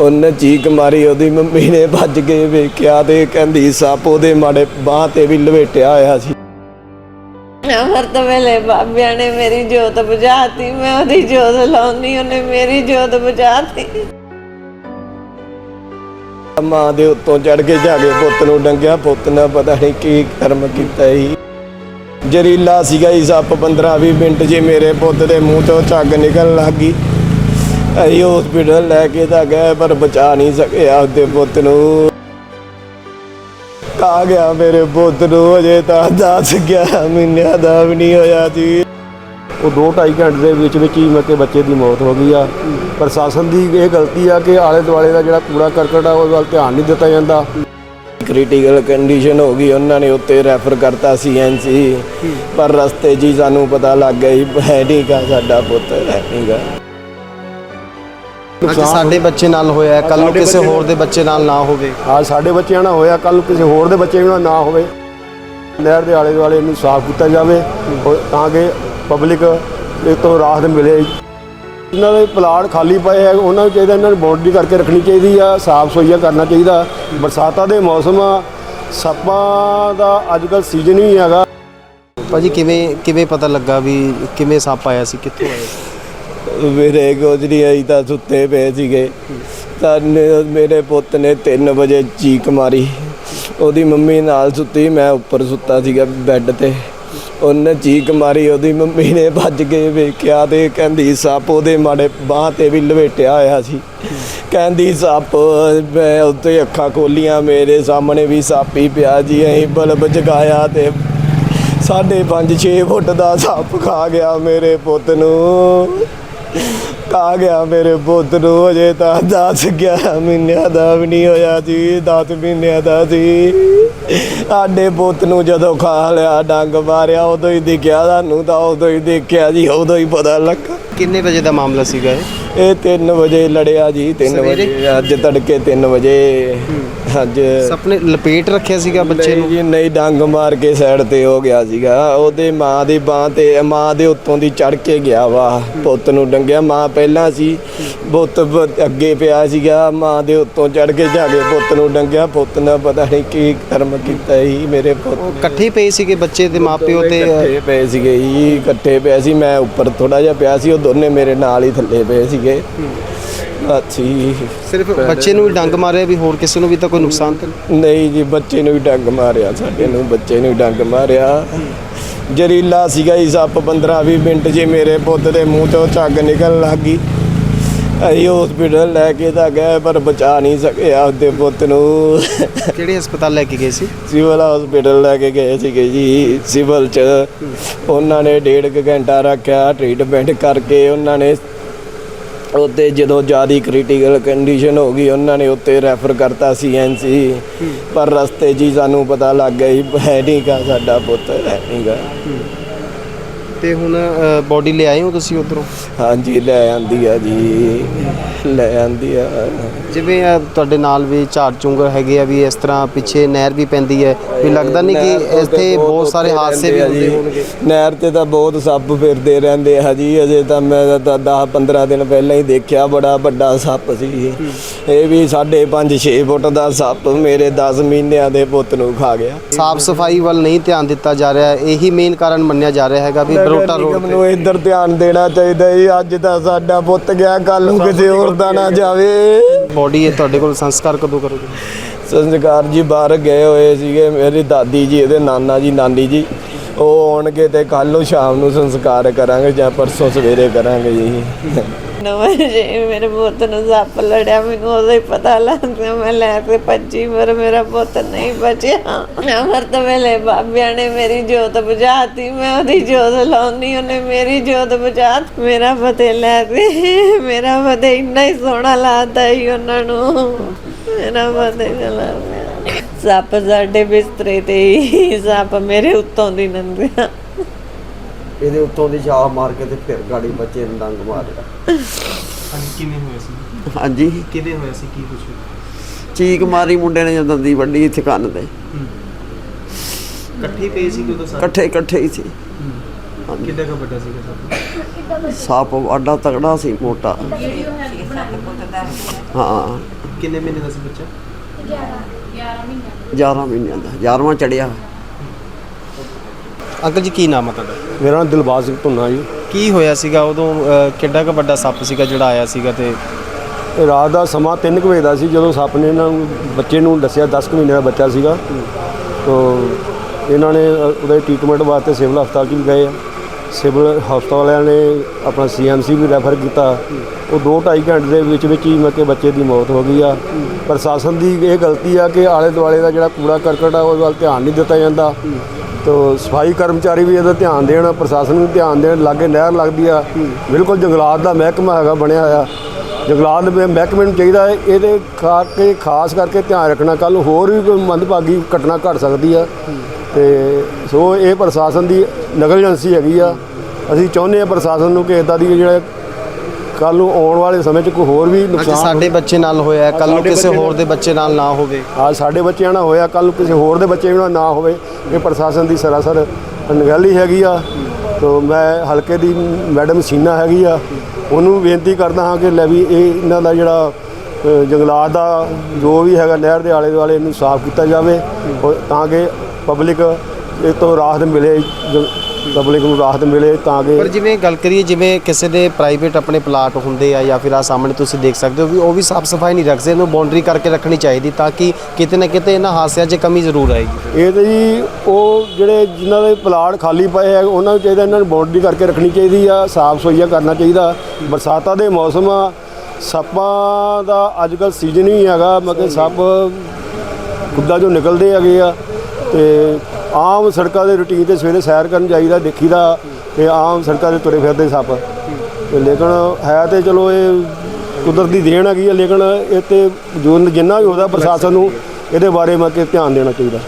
ਉਹਨੇ ਚੀਕ ਮਾਰੀ ਉਹਦੀ ਮੰਮੀ ਨੇ ਭੱਜ ਕੇ ਵੇਖਿਆ ਤੇ ਕਹਿੰਦੀ ਸੱਪ ਉਹਦੇ ਮਾੜੇ ਬਾਹ ਤੇ ਵੀ ਲਵੇਟਿਆ ਹੋਇਆ ਸੀ। ਅਮਰਤ ਵੇਲੇ ਬਾਬਿਆਂ ਨੇ ਮੇਰੀ ਜੋਤ ਬੁਝਾਤੀ ਮੈਂ ਉਹਦੀ ਜੋਤ ਲਾਉਣੀ ਉਹਨੇ ਮੇਰੀ ਜੋਤ ਬੁਝਾਤੀ। ਮਾਂ ਦੇ ਉੱਤੋਂ ਚੜ ਕੇ ਜਾ ਕੇ ਪੁੱਤ ਨੂੰ ਡੰਗਿਆ ਪੁੱਤ ਨੇ ਪਤਾ ਨਹੀਂ ਕੀ ਕਰਮ ਕੀਤਾ ਸੀ। ਜ਼ਰੀਲਾ ਸੀਗਾ ਜੀ ਸੱਪ 15 20 ਮਿੰਟ ਜੇ ਮੇਰੇ ਪੁੱਤ ਦੇ ਮੂੰਹ ਤੋਂ ਝੱਗ ਨਿਕਲਣ ਲੱਗੀ ਅਸੀਂ ਹਸਪੀਟਲ ਲੈ ਕੇ ਤਾਂ ਗਏ ਪਰ ਬਚਾ ਨਹੀਂ ਸਕਿਆ ਉਹਦੇ ਪੁੱਤ ਨੂੰ। ਕਾ ਗਿਆ ਮੇਰੇ ਪੁੱਤ ਨੂੰ ਅਜੇ ਤਾਂ 10 11 ਮਹੀਨਿਆਂ ਦਾ ਵੀ ਨਹੀਂ ਹੋਇਆ ਜੀ ਉਹ 2.5 ਘੰਟੇ ਦੇ ਵਿੱਚ ਵਿੱਚ ਹੀ ਮਤੇ ਬੱਚੇ ਦੀ ਮੌਤ ਹੋ ਗਈ ਆ। ਪ੍ਰਸ਼ਾਸਨ ਦੀ ਇਹ ਗਲਤੀ ਆ ਕਿ ਆਲੇ ਦੁਆਲੇ ਦਾ ਜਿਹੜਾ ਕੂੜਾ ਕਰਕਟ ਆ ਉਹ ਵੱਲ ਧਿਆਨ ਨਹੀਂ ਦਿੱਤਾ ਜਾਂਦਾ। ਕ੍ਰਿਟੀਕਲ ਕੰਡੀਸ਼ਨ ਹੋ ਗਈ ਉਹਨਾਂ ਨੇ ਉੱਤੇ ਰੈਫਰ ਕਰਤਾ ਸੀਐਨਸੀ ਪਰ ਰਸਤੇ 'ਚ ਹੀ ਸਾਨੂੰ ਪਤਾ ਲੱਗ ਗਿਆ ਸੀ ਹੈ ਨਹੀਂ ਗਾ ਸਾਡਾ ਪੁੱਤ ਹੈ ਨਹੀਂ ਗਾ ਅੱਜ ਸਾਡੇ ਬੱਚੇ ਨਾਲ ਹੋਇਆ ਕੱਲ ਨੂੰ ਕਿਸੇ ਹੋਰ ਦੇ ਬੱਚੇ ਨਾਲ ਨਾ ਹੋਵੇ। ਅੱਜ ਸਾਡੇ ਬੱਚਿਆਂ ਨਾਲ ਹੋਇਆ ਕੱਲ ਨੂੰ ਕਿਸੇ ਹੋਰ ਦੇ ਬੱਚੇ ਨਾਲ ਨਾ ਹੋਵੇ। ਨਹਿਰ ਦੇ ਆਲੇ ਦੁਆਲੇ ਨੂੰ ਸਾਫ਼ ਕੀਤਾ ਜਾਵੇ ਤਾਂ ਕਿ ਪਬਲਿਕ ਇਹ ਤੋਂ ਰਾਹਤ ਮਿਲੇ। ਇਹਨਾਂ ਦੇ ਪਲਾਟ ਖਾਲੀ ਪਏ ਹੈ ਉਹਨਾਂ ਨੂੰ ਚਾਹੀਦਾ ਇਹਨਾਂ ਨੂੰ ਬਾਉਂਡਰੀ ਕਰਕੇ ਰੱਖਣੀ ਚਾਹੀਦੀ ਆ ਸਾਫ਼ ਸੁਈਆ ਕਰਨਾ ਚਾਹੀਦਾ। ਬਰਸਾਤਾਂ ਦੇ ਮੌਸਮ ਆ ਸੱਪਾਂ ਦਾ ਅੱਜ ਕੱਲ ਸੀਜ਼ਨ ਹੀ ਹੈਗਾ। ਭਾਜੀ ਕਿਵੇਂ ਕਿਵੇਂ ਪਤਾ ਲੱਗਾ ਵੀ ਕਿਵੇਂ ਸੱਪ ਆਇਆ ਸੀ ਕਿੱਥੋਂ ਆਇਆ ਸੀ ਮੇਰੇ ਗੋਜਰੀ ਆਈ ਤਾਂ ਸੁੱਤੇ ਪਏ ਸੀਗੇ। ਤਾਂ ਮੇਰੇ ਪੁੱਤ ਨੇ 3 ਵਜੇ ਚੀਕ ਮਾਰੀ। ਉਹਦੀ ਮੰਮੀ ਨਾਲ ਸੁੱਤੀ, ਮੈਂ ਉੱਪਰ ਸੁੱਤਾ ਸੀਗਾ ਬੈੱਡ ਤੇ। ਉਹਨੇ ਚੀਕ ਮਾਰੀ, ਉਹਦੀ ਮੰਮੀ ਨੇ ਭੱਜ ਕੇ ਵੇਖਿਆ ਤੇ ਕਹਿੰਦੀ, ਸੱਪ ਉਹਦੇ ਮਾੜੇ ਬਾਹ ਤੇ ਵੀ ਲਵੇਟਿਆ ਹੋਇਆ ਸੀ। ਕਹਿੰਦੀ, ਸੱਪ, ਮੈਂ ਉੱਤੇ ਅੱਖਾਂ ਖੋਲੀਆਂ, ਮੇਰੇ ਸਾਹਮਣੇ ਵੀ ਸੱਪ ਹੀ ਪਿਆ ਜੀ, ਅਸੀਂ ਬਲਬ ਜਗਾਇਆ ਤੇ ਸਾਢੇ 5-6 ਫੁੱਟ ਦਾ ਸੱਪ ਖਾ ਗਿਆ ਮੇਰੇ ਪੁੱਤ ਨੂੰ। ਖਾ ਗਿਆ ਮੇਰੇ ਪੁੱਤ ਨੂੰ ਅਜੇ ਤਾਂ 10 11 ਮਹੀਨਿਆਂ ਦਾ ਵੀ ਨਹੀਂ ਹੋਇਆ ਜੀ 10 ਮਹੀਨਿਆਂ ਦਾ ਸੀ। ਸਾਡੇ ਪੁੱਤ ਨੂੰ ਜਦੋਂ ਖਾ ਲਿਆ ਡੰਗ ਮਾਰਿਆ ਉਦੋਂ ਹੀ ਦਿਖਿਆ ਸਾਨੂੰ ਤਾਂ ਉਦੋਂ ਹੀ ਦੇਖਿਆ ਜੀ ਉਦੋਂ ਹੀ ਪਤਾ ਲੱਗਾ। ਕਿੰਨੇ ਵਜੇ ਦਾ ਮਾਮਲਾ ਸੀਗਾ ਇਹ? ਇਹ 3 ਵਜੇ ਲੜਿਆ ਜੀ 3 ਸਵੇਰੇ? ਵਜੇ ਅੱਜ ਤੜਕੇ 3 ਵਜੇ। ਅੱਜ ਸੱਪ ਨੇ ਲਪੇਟ ਰੱਖਿਆ ਸੀਗਾ ਬੱਚੇ ਨੂੰ? ਜੀ ਨਹੀਂ ਡੰਗ ਮਾਰ ਕੇ ਸਾਈਡ ਤੇ ਹੋ ਗਿਆ ਸੀਗਾ। ਉਹਦੇ ਮਾਂ ਦੀ ਬਾਹ ਤੇ ਮਾਂ ਦੇ ਉੱਤੋਂ ਦੀ ਚੜ ਕੇ ਗਿਆ ਵਾ। ਪੁੱਤ ਨੂੰ ਡੰਗਿਆ। ਮਾਂ ਪਹਿਲਾਂ ਸੀ ਪੁੱਤ ਅੱਗੇ ਪਿਆ ਸੀਗਾ। ਮਾਂ ਦੇ ਉੱਤੋਂ ਚੜ ਕੇ ਜਾ ਕੇ ਪੁੱਤ ਨੂੰ ਡੰਗਿਆ। ਪੁੱਤ ਨੇ ਪਤਾ ਨਹੀਂ ਕੀ ਕਰਮ ਕੀਤਾ ਸੀ ਮੇਰੇ ਪੁੱਤ ਇਕੱਠੇ ਹੀ ਪਏ ਸੀਗੇ ਬੱਚੇ ਦੇ ਮਾਪਿਓ ਤੇ? ਇਕੱਠੇ ਪਏ ਸੀਗੇ ਜੀ। ਇਕੱਠੇ ਪਏ ਸੀ। ਮੈਂ ਉੱਪਰ ਥੋੜਾ ਜਿਹਾ ਪਿਆ ਸੀ। ਉਹ ਦੋਨੇ ਮੇਰੇ ਨਾਲ ਹੀ ਥੱਲੇ ਪਏ ਸੀਗੇ। ਅੱਛੀ ਸਿਰਫ ਬੱਚੇ ਨੂੰ ਹੀ ਡੰਗ ਮਾਰਿਆ ਵੀ ਹੋਰ ਕਿਸੇ ਨੂੰ ਵੀ ਤਾਂ ਕੋਈ ਨੁਕਸਾਨ ਤਾਂ ਨਹੀਂ? ਨਹੀਂ ਜੀ ਬੱਚੇ ਨੂੰ ਵੀ ਡੰਗ ਮਾਰਿਆ ਸਾਡੇ ਨੂੰ ਬੱਚੇ ਨੂੰ ਡੰਗ ਮਾਰਿਆ। ਜ਼ਰੀਲਾ ਸੀਗਾ ਜੀ ਸੱਪ 15 20 ਮਿੰਟ ਜੇ ਮੇਰੇ ਪੁੱਤ ਦੇ ਮੂੰਹ ਤੋਂ ਝੱਗ ਨਿਕਲਣ ਲੱਗੀ ਅਸੀਂ ਹਸਪੀਟਲ ਲੈ ਕੇ ਤਾਂ ਗਏ ਪਰ ਬਚਾ ਨਹੀਂ ਸਕਿਆ ਉਹਦੇ ਪੁੱਤ ਨੂੰ। ਕਿਹੜੇ ਹਸਪਤਾਲ ਲੈ ਕੇ ਗਏ ਸੀ? ਸਿਵਲ ਹਸਪੀਟਲ ਲੈ ਕੇ ਗਏ ਸੀਗੇ ਜੀ ਸਿਵਲ ਚ। ਉਹਨਾਂ ਨੇ ਡੇਢ ਕੁ ਘੰਟਾ ਰੱਖਿਆ ਟ੍ਰੀਟਮੈਂਟ ਕਰਕੇ ਉਹਨਾਂ ਨੇ ਉੱਤੇ ਜਦੋਂ ਜ਼ਿਆਦੀ ਕ੍ਰਿਟੀਕਲ ਕੰਡੀਸ਼ਨ ਹੋ ਗਈ ਉਹਨਾਂ ਨੇ ਉੱਤੇ ਰੈਫਰ ਕਰਤਾ ਸੀਐਨਸੀ ਪਰ ਰਸਤੇ 'ਚ ਹੀ ਸਾਨੂੰ ਪਤਾ ਲੱਗ ਗਿਆ ਸੀ ਹੈ ਨਹੀਂ ਗਾ ਸਾਡਾ ਪੁੱਤ ਹੈ ਨਹੀਂ ਗਾ। ਤੇ ਹੁਣ ਬੋਡੀ ਲੈ ਆਏ ਹੋ ਤੁਸੀਂ ਉਧਰੋਂ? ਹਾਂਜੀ ਲੈ ਆਂਦੀ ਆ ਜੀ। ਲੈ ਆਂਦੀ ਆ। ਜਿਵੇਂ ਅ, ਤੁਹਾਡੇ ਨਾਲ ਵੀ ਝਾੜ ਚੁੰਗਰ ਹੈਗੇ ਆ ਵੀ ਇਸ ਤਰ੍ਹਾਂ ਪਿੱਛੇ ਨਹਿਰ ਵੀ ਪੈਂਦੀ ਹੈ। ਵੀ ਲੱਗਦਾ ਨਹੀਂ ਕਿ ਇੱਥੇ ਬਹੁਤ ਸਾਰੇ ਹਾਦਸੇ ਵੀ ਹੁੰਦੇ ਆ ਹੋਣਗੇ। ਨਹਿਰ ਤੇ ਤਾਂ ਬਹੁਤ ਸੱਪ ਫਿਰਦੇ ਰਹਿੰਦੇ ਆ ਜੀ। ਅਜੇ ਤਾਂ ਮੈਂ ਤਾਂ 10 15 ਦਿਨ ਪਹਿਲਾਂ ਹੀ ਦੇਖਿਆ ਬੜਾ ਵੱਡਾ ਸੱਪ ਸੀ ਇਹ ਵੀ 5.5 6 ਫੁੱਟ ਦਾ ਸੱਪ ਮੇਰੇ 10 ਮਹੀਨਿਆਂ ਦੇ ਪੁੱਤ ਨੂੰ ਖਾ ਗਿਆ। ਸਾਫ਼ ਸਫ਼ਾਈ ਵੱਲ ਨਹੀਂ ਧਿਆਨ ਦਿੱਤਾ ਜਾ ਰਿਹਾ। ਇਹੀ ਮੇਨ ਕਾਰਨ ਮੰਨਿਆ ਜਾ ਰਿਹਾ ਹੈਗਾ ਵੀ ਰੋਡ ਨਿਗਮ ਤੇ ਨੂੰ ਇੱਧਰ ਧਿਆਨ ਦੇਣਾ ਚਾਹੀਦਾ ਜੀ। ਅੱਜ ਤਾਂ ਸਾਡਾ ਪੁੱਤ ਗਿਆ ਕੱਲ ਨੂੰ ਕਿਸੇ ਹੋਰ ਦਾ ਨਾ ਜਾਵੇ। ਬੋਡੀ ਹੈ ਤੁਹਾਡੇ ਕੋਲ ਸੰਸਕਾਰ ਕਦੋਂ ਕਰੋਗੇ? ਸੰਸਕਾਰ ਜੀ ਬਾਹਰ ਗਏ ਹੋਏ ਸੀਗੇ ਮੇਰੀ ਦਾਦੀ ਜੀ ਇਹਦੇ ਨਾਨਾ ਜੀ ਨਾਨੀ ਜੀ। ਉਹ ਆਉਣਗੇ ਤੇ ਕੱਲ ਨੂੰ ਸ਼ਾਮ ਨੂੰ ਸੰਸਕਾਰ ਕਰਾਂਗੇ ਜਾਂ ਪਰਸੋਂ ਸਵੇਰੇ ਕਰਾਂਗੇ ਜੀ। ਨਵੇਂ ਜੇ ਮੇਰੇ ਪੁੱਤ ਨੂੰ ਸੱਪ ਲੜਿਆ, ਮੈਨੂੰ ਉਦੋਂ ਹੀ ਪਤਾ ਲੱਗ ਮੈਂ ਲੈ ਕੇ ਭੱਜੀ, ਪਰ ਮੇਰਾ ਪੁੱਤ ਨਹੀਂ ਬਚਿਆ। ਅਮਰਤ ਵੇਲੇ ਬਾਬਿਆਂ ਨੇ ਮੇਰੀ ਜੋਤ ਬੁਝਾਤੀ, ਮੈਂ ਉਹਦੀ ਜੋਤ ਲਾਉਣੀ ਉਹਨੇ ਮੇਰੀ ਜੋਤ ਬੁਝਾਤੀ। ਮੇਰਾ ਫਤਿਹ ਲੈ ਕੇ, ਮੇਰਾ ਫਤਿਹ ਇੰਨਾ ਹੀ ਸੋਹਣਾ ਲੱਗਦਾ ਹੀ ਉਹਨਾਂ ਨੂੰ। ਮੇਰਾ ਫਤਿਹ ਚਲਾ ਗਿਆ। ਸੱਪ ਸਾਡੇ ਬਿਸਤਰੇ ਤੇ ਹੀ ਸੱਪ ਮੇਰੇ ਉੱਤੋਂ ਦੀ ਲੰਘਿਆ ਇਹਦੇ ਉੱਤੋਂ ਦੀ ਛਾਪ ਮਾਰ ਕੇ ਤੇ ਫਿਰ ਗਾੜੀ ਬੱਚੇ ਨੂੰ ਡੰਗ ਮਾਰਿਆ ਹਾਂਜੀ ਕਿਵੇਂ ਹੋਇਆ ਸੀ? ਹਾਂਜੀ। ਕਿਵੇਂ ਹੋਇਆ ਸੀ? ਕੀ ਕੁਝ ਚੀਕ ਮਾਰੀ ਮੁੰਡੇ ਨੇ ਜਦੋਂ ਦੀ ਵੱਡੀ ਇੱਥੇ ਕੰਨ ਤੇ। ਇਕੱਠੇ ਪਏ ਸੀ ਉਦੋਂ ਸਾਰੇ ਇਕੱਠੇ ਇਕੱਠੇ ਹੀ ਸੀ। ਕਿੰਨਾ ਕੁ ਵੱਡਾ ਸੀਗਾ ਸਭ ਸੱਪ ਅੱਡਾ ਤਗੜਾ ਸੀ ਮੋਟਾ। ਹਾਂ ਕਿੰਨੇ ਮਹੀਨੇ ਦਾ ਸੀ ਬੱਚਾ? 11 ਮਹੀਨਿਆਂ ਦਾ। 11ਵਾਂ ਚੜਿਆ। ਅੰਕਲ ਜੀ ਕੀ ਨਾਮ ਹੈ ਤੁਹਾਡਾ? ਮੇਰਾ ਨਾਮ ਦਿਲਬਾਗ ਸਿੰਘ ਧੁੰਨਾ ਜੀ। ਕੀ ਹੋਇਆ ਸੀਗਾ? ਉਦੋਂ ਕਿੱਡਾ ਕੁ ਵੱਡਾ ਸੱਪ ਸੀਗਾ ਜਿਹੜਾ ਆਇਆ ਸੀਗਾ ਤੇ? ਇਹ ਰਾਤ ਦਾ ਸਮਾਂ 3 ਵਜੇ ਦਾ ਸੀ ਜਦੋਂ ਸੱਪ ਨੇ ਇਹਨਾਂ ਨੂੰ ਬੱਚੇ ਨੂੰ ਦੱਸਿਆ 10 ਕੁ ਮਹੀਨੇ ਦਾ ਬੱਚਾ ਸੀਗਾ। ਤੋ ਇਹਨਾਂ ਨੇ ਅ, ਉਹਦੇ ਟ੍ਰੀਟਮੈਂਟ ਵਾਸਤੇ ਸਿਵਲ ਹਸਪਤਾਲ 'ਚ ਵੀ ਗਏ ਆ। ਸਿਵਲ ਹਸਪਤਾਲ ਵਾਲਿਆਂ ਨੇ ਆਪਣਾ ਸੀਐਮਸੀ ਵੀ ਰੈਫਰ ਕੀਤਾ। ਉਹ 2.5 ਘੰਟੇ ਦੇ ਵਿੱਚ ਵਿੱਚ ਹੀ ਮੈਂ ਕਿ ਬੱਚੇ ਦੀ ਮੌਤ ਹੋ ਗਈ ਆ। ਪ੍ਰਸ਼ਾਸਨ ਦੀ ਇਹ ਗਲਤੀ ਆ ਕਿ ਆਲੇ ਦੁਆਲੇ ਦਾ ਜਿਹੜਾ ਕੂੜਾ ਕਰਕਟ ਆ, ਉਹਦੇ ਵੱਲ ਧਿਆਨ ਨਹੀਂ ਦਿੱਤਾ ਜਾਂਦਾ। ਤੋ ਸਫ਼ਾਈ ਕਰਮਚਾਰੀ ਵੀ ਇਹਦਾ ਧਿਆਨ ਦੇਣ, ਪ੍ਰਸ਼ਾਸਨ ਵੀ ਧਿਆਨ ਦੇਣ ਲਾਗੇ ਨਹਿਰ ਲੱਗਦੀ ਆ। ਬਿਲਕੁਲ ਜੰਗਲਾਤ ਦਾ ਮਹਿਕਮਾ ਹੈਗਾ, ਬਣਿਆ ਹੋਇਆ। ਜੰਗਲਾਤ ਦੇ ਮਹਿਕਮੇ ਨੂੰ ਚਾਹੀਦਾ ਹੈ, ਇਹਦੇ ਖਾ, ਕੇ ਖਾਸ ਕਰਕੇ ਧਿਆਨ ਰੱਖਣਾ। ਕੱਲ ਹੋਰ ਵੀ ਕੋਈ ਮੰਦਭਾਗੀ ਘਟਨਾ ਘਟ ਸਕਦੀ ਆ। ਤੇ ਸੋ ਇਹ ਪ੍ਰਸ਼ਾਸਨ ਦੀ ਨਗਲਜੈਂਸੀ ਹੈਗੀ ਆ। ਅਸੀਂ ਚਾਹੁੰਦੇ ਆ ਪ੍ਰਸ਼ਾਸਨ ਨੂੰ ਕਿ ਇਦਾਂ ਦੀ ਜਿਹੜੇ ਕੱਲ ਨੂੰ ਆਉਣ ਵਾਲੇ ਸਮੇਂ 'ਚ ਕੋਈ ਹੋਰ ਵੀ ਅੱਜ ਨੁਕਸਾਨ ਸਾਡੇ ਬੱਚੇ ਨਾਲ ਹੋਇਆ ਕੱਲ ਨੂੰ ਸਾਡੇ ਕਿਸੇ ਬੱਚੇ ਹੋਰ ਦੇ ਬੱਚੇ ਨਾਲ ਨਾ ਹੋਵੇ। ਅੱਜ ਸਾਡੇ ਬੱਚਿਆਂ ਨਾਲ ਹੋਇਆ। ਕੱਲ ਨੂੰ ਕਿਸੇ ਹੋਰ ਦੇ ਬੱਚੇ ਨਾਲ ਨਾ ਹੋਵੇ। ਇਹ ਪ੍ਰਸ਼ਾਸਨ ਦੀ ਸਰਾਸਰ ਅਣਗਹਿਲੀ ਹੈਗੀ ਆ। ਤੋ ਮੈਂ ਹਲਕੇ ਦੀ ਮੈਡਮ ਸੀਨਾ ਹੈਗੀ ਆ। ਉਹਨੂੰ ਬੇਨਤੀ ਕਰਦਾ ਹਾਂ ਕਿ ਲੈ ਵੀ ਇਹ ਇਹਨਾਂ ਦਾ ਜਿਹੜਾ ਅ, ਜੰਗਲਾਤ ਦਾ ਜੋ ਵੀ ਹੈਗਾ ਨਹਿਰ ਦੇ ਆਲੇ ਦੁਆਲੇ ਇਹਨੂੰ ਸਾਫ਼ ਕੀਤਾ ਜਾਵੇ। ਔਰ ਤਾਂ ਕਿ ਪਬਲਿਕ ਇਹ ਤੋਂ ਰਾਹਤ ਮਿਲੇ ਪਬਲਿਕ ਨੂੰ ਰਾਹਤ ਮਿਲੇ ਤਾਂ ਕਿ ਪਰ ਜਿਵੇਂ ਗੱਲ ਕਰੀਏ ਜਿਵੇਂ ਕਿਸੇ ਦੇ ਪ੍ਰਾਈਵੇਟ ਆਪਣੇ ਪਲਾਟ ਹੁੰਦੇ ਆ ਜਾਂ ਫਿਰ ਆ ਸਾਹਮਣੇ ਤੁਸੀਂ ਦੇਖ ਸਕਦੇ ਹੋ ਵੀ ਉਹ ਵੀ ਸਾਫ਼ ਸਫ਼ਾਈ ਨਹੀਂ ਰੱਖਦੇ ਇਹਨੂੰ ਬਾਉਂਡਰੀ ਕਰਕੇ ਰੱਖਣੀ ਚਾਹੀਦੀ ਤਾਂ ਕਿ ਕਿਤੇ ਨਾ ਕਿਤੇ ਇਹਨਾਂ ਹਾਸਿਆਂ 'ਚ ਕਮੀ ਜ਼ਰੂਰ ਆਏਗੀ। ਇਹ ਤੇ ਜੀ ਉਹ ਜਿਹੜੇ ਜਿਨ੍ਹਾਂ ਦੇ ਪਲਾਟ ਖਾਲੀ ਪਏ ਆ ਉਹਨਾਂ ਨੂੰ ਚਾਹੀਦਾ ਇਹਨਾਂ ਨੂੰ ਬਾਉਂਡਰੀ ਕਰਕੇ ਰੱਖਣੀ ਚਾਹੀਦੀ ਆ ਸਾਫ਼ ਸੁਈਆ ਕਰਨਾ ਚਾਹੀਦਾ। ਬਰਸਾਤਾਂ ਦੇ ਮੌਸਮ ਆ ਸੱਪਾਂ ਦਾ ਅੱਜ ਕੱਲ ਸੀਜ਼ਨ ਹੀ ਹੈਗਾ ਮਤਲਬ ਸੱਪ ਖੁੱਦਾ ਜੋ ਨਿਕਲਦੇ ਹੈਗੇ ਆ ਤੇ ਆਮ ਸੜਕਾਂ ਦੇ ਰੁਟੀਨ ਤੇ ਸਵੇਰੇ ਸੈਰ ਕਰਨ ਜਾਈਦਾ, ਦੇਖੀਦਾ ਤੇ ਆਮ ਸੜਕਾਂ ਤੇ ਤੁਰੇ ਫਿਰਦੇ ਸੱਪ। ਤੇ ਲੇਕਿਨ ਹੈ ਤੇ ਚਲੋ ਇਹ ਕੁਦਰਤੀ ਦੇਣ ਹੈਗੀ ਹੈ ਲੇਕਿਨ ਇਹ ਤੇ ਜੋ ਜਿੰਨਾ ਵੀ ਉਹਦਾ ਪ੍ਰਸ਼ਾਸਨ ਨੂੰ ਇਹਦੇ ਬਾਰੇ ਮੈਂ ਕਿ ਧਿਆਨ ਦੇਣਾ ਚਾਹੀਦਾ।